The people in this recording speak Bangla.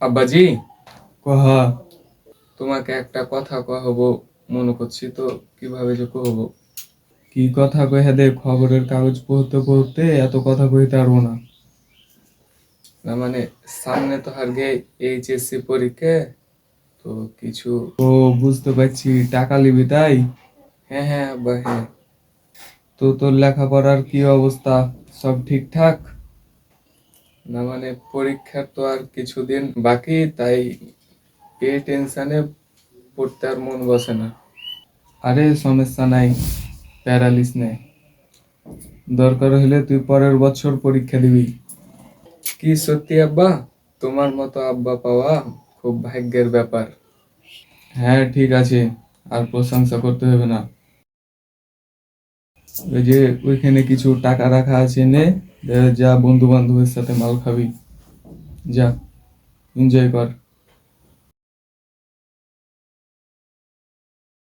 আব্বাজি? কহ। তোমাকে একটা কথা কহবো মনে করছি তো কীভাবে যে কহবো কি কথা কহে দে খবরের কাগজ পড়তে পড়তে এত কথা কইতে পারব না। না মানে সামনে তো হারগে এইচএসসি পরীক্ষা তো কিছু ও বুঝতে পারছি। টাকা নিবি তাই? হ্যাঁ হ্যাঁ আব্বা হ্যাঁ। তো তোর লেখাপড়ার কি অবস্থা? সব ঠিকঠাক? না মানে পরীক্ষার তো আর কিছুদিন বাকি, তাই এই টেনশনে পড়তে আর মন বসে না। আরে সমস্যা নাই, প্যারালিস নেই। দরকার হলে তুই পরের বছর পরীক্ষা দিবি। কি সত্যি আব্বা? তোমার মতো আব্বা পাওয়া খুব ভাগ্যের ব্যাপার। হ্যাঁ ঠিক আছে, আর প্রশংসা করতে হবে না। ওই যে ওইখানে কিছু টাকা রাখা আছে নে যা বন্ধু বান্ধবের সাথে মাল খাবি যা এনজয় কর।